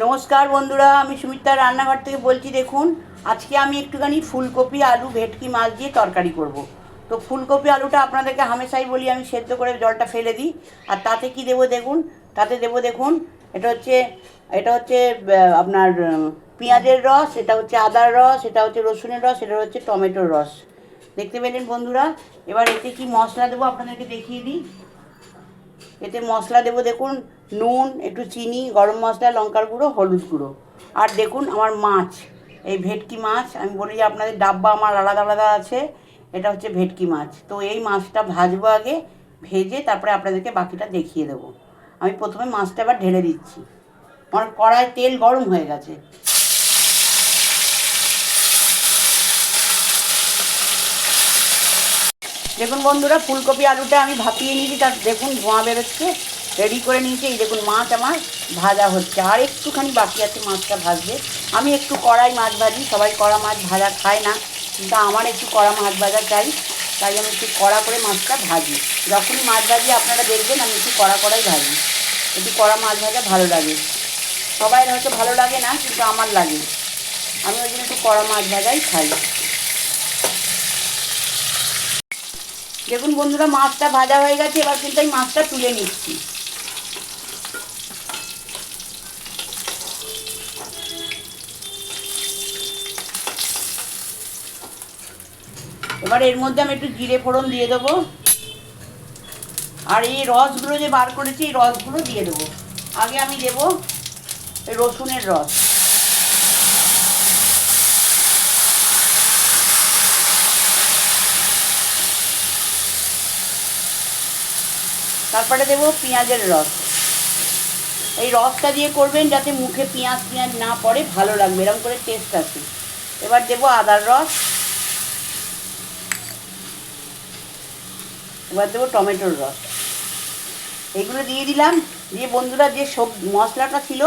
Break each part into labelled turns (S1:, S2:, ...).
S1: নমস্কার বন্ধুরা, আমি সুমিত্রা রান্নাঘর থেকে বলছি, দেখুন, আজকে আমি একটুখানি ফুলকপি, আলু, ভেটকি মাছ দিয়ে তরকারি করব। তো ফুলকপি, আলুটা আপনাদেরকে হামেশাই বলি, আমি সেদ্ধ করে জলটা ফেলে দিই, আর তাতে কি দেবো দেখুন, তাতে দেবো দেখুন, এটা হচ্ছে এটা হচ্ছে আপনার পেঁয়াজের রস, এটা হচ্ছে আদার রস, এটা হচ্ছে রসুনের রস, এটা হচ্ছে টমেটোর রস। দেখতে পেলেন বন্ধুরা? এবার এতে কি মশলা দেবো আপনাদেরকে দেখিয়ে দিই। এতে মশলা দেবো দেখুন, নুন, একটু চিনি, গরম মশলা, লঙ্কার গুঁড়ো, হলুদ গুঁড়ো। আর দেখুন আমার মাছ, এই ভেটকি মাছ, আমি বলি যে আপনাদের ডাব্বা আমার আলাদা আলাদা আছে, এটা হচ্ছে ভেটকি মাছ। তো এই মাছটা ভাজবো আগে, ভেজে তারপরে আপনাদেরকে বাকিটা দেখিয়ে দেবো। আমি প্রথমে মাছটা এবার ঢেলে দিচ্ছি। আমার কড়ায় তেল গরম হয়ে গেছে। দেখুন বন্ধুরা, ফুলকপি আলুটা আমি ভাপিয়ে নিয়েছি তার দেখুন ধোঁয়া বেরোচ্ছে। রেডি করে নিয়েছি, এই দেখুন মাছ আমার ভাজা হচ্ছে। আর একটুখানি বাকি আছে মাছটা ভাজবে আমি একটু কড়াই মাছ ভাজি, সবাই কড়া মাছ ভাজা খায় না, কিন্তু আমার একটু কড়া মাছ ভাজা চাই, তাই আমি একটু কড়া করে মাছটা ভাজি। যখনই মাছ ভাজি আপনারা দেখবেন, আমি একটু কড়া কড়াই ভাজি। একটু কড়া মাছ ভাজা ভালো লাগে। সবাই হয়তো ভালো লাগে না, কিন্তু আমার লাগে। আমি ওই জন্য একটু কড়া মাছ ভাজাই খাই। দেখুন বন্ধুরা, মাছটা ভাজা হয়ে গেছে, এবার কিন্তু আমি মাছটা তুলে নিচ্ছি। এবার এর মধ্যে আমি একটু জিরে ফোড়ন দিয়ে দেবো। আর এই রসগুলো যে বার করেছি, এই রসগুলো দিয়ে দেবো। আগে আমি দেবো রসুনের রস। তারপরে দেবো পেঁয়াজের রস। এই রসটা দিয়ে করবেন যাতে মুখে পেঁয়াজ পেঁয়াজ না পড়ে, ভালো লাগবে। এরকম করে টেস্ট আছে। এবার দেবো আদার রস। এবার দেবো টমেটোর রস। এইগুলো দিয়ে দিলাম। দিয়ে বন্ধুরা যে সব মশলাটা ছিল,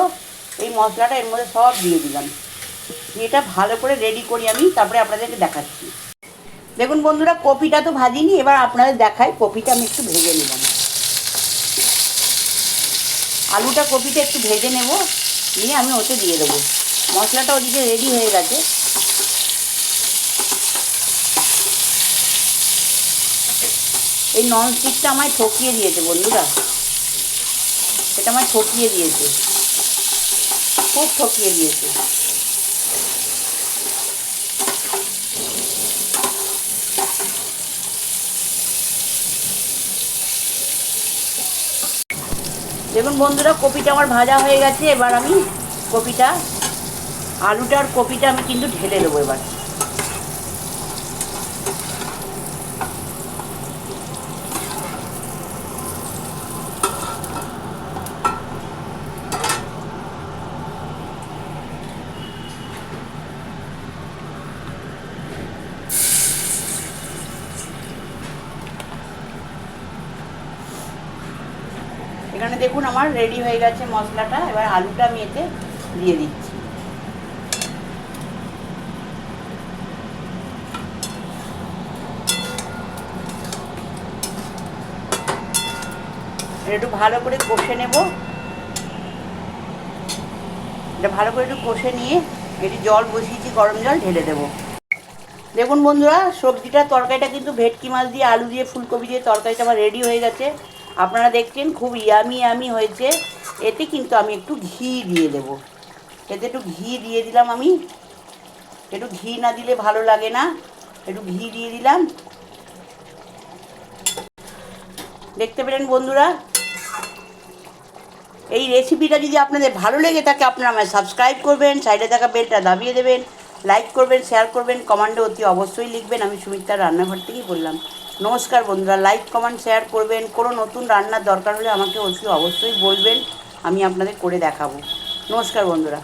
S1: এই মশলাটা এর মধ্যে সব দিয়ে দিলাম। এটা ভালো করে রেডি করি আমি, তারপরে আপনাদেরকে দেখাচ্ছি। দেখুন বন্ধুরা, কপিটা তো ভাজিনি, এবার আপনাদের দেখাই, কপিটা আমি একটু ভেজে নিলাম আলুটা কপিটা একটু ভেজে নেব। নিয়ে আমি ওতে দিয়ে দেবো। মশলাটা ওদিকে রেডি হয়ে গেছে। এই ননস্টিকটা আমায় ঠকিয়ে দিয়েছে বন্ধুরা। সেটা আমায় ঠকিয়ে দিয়েছে। খুব ঠকিয়ে দিয়েছে। দেখুন বন্ধুরা, কপিটা আমার ভাজা হয়ে গেছে, এবার আমি কপিটা, আলুটার কপিটা আমি কিন্তু ঢেলে দেবো এবার। এখানে দেখুন আমার রেডি হয়ে গেছে মশলাটা, এবার আলুটা আমি এতে দিয়ে দিচ্ছি। একটু ভালো করে কষে নেব। এটা ভালো করে একটু কষে নিয়ে একটু জল বসিয়েছি, গরম জল ঢেলে দেবো। দেখুন বন্ধুরা, সবজিটা, তরকারিটা কিন্তু ভেটকি মাছ দিয়ে, আলু দিয়ে, ফুলকপি দিয়ে তরকারিটা আমার রেডি হয়ে গেছে। আপনারা দেখছেন, খুব ইয়ামি ইয়ামি হয়েছে। এতে কিন্তু আমি একটু ঘি দিয়ে দেব। এতে একটু ঘি দিয়ে দিলাম আমি। একটু ঘি না দিলে ভালো লাগে না। একটু ঘি দিয়ে দিলাম। দেখতে পেলেন বন্ধুরা? এই রেসিপিটা যদি আপনাদের ভালো লেগে থাকে, আপনারা আমায় সাবস্ক্রাইব করবেন, সাইডে থাকা বেলটা দাবিয়ে দেবেন লাইক করবেন শেয়ার করবেন কমান্ডে অতি অবশ্যই লিখবেন। আমি সুমিত্রার রান্নাঘর থেকেই বললাম। নমস্কার বন্ধুরা লাইক কমেন্ট শেয়ার করবেন। কোনো নতুন রান্নার দরকার হলে আমাকে অতি অবশ্যই বলবেন, আমি আপনাদের করে দেখাবো। নমস্কার বন্ধুরা।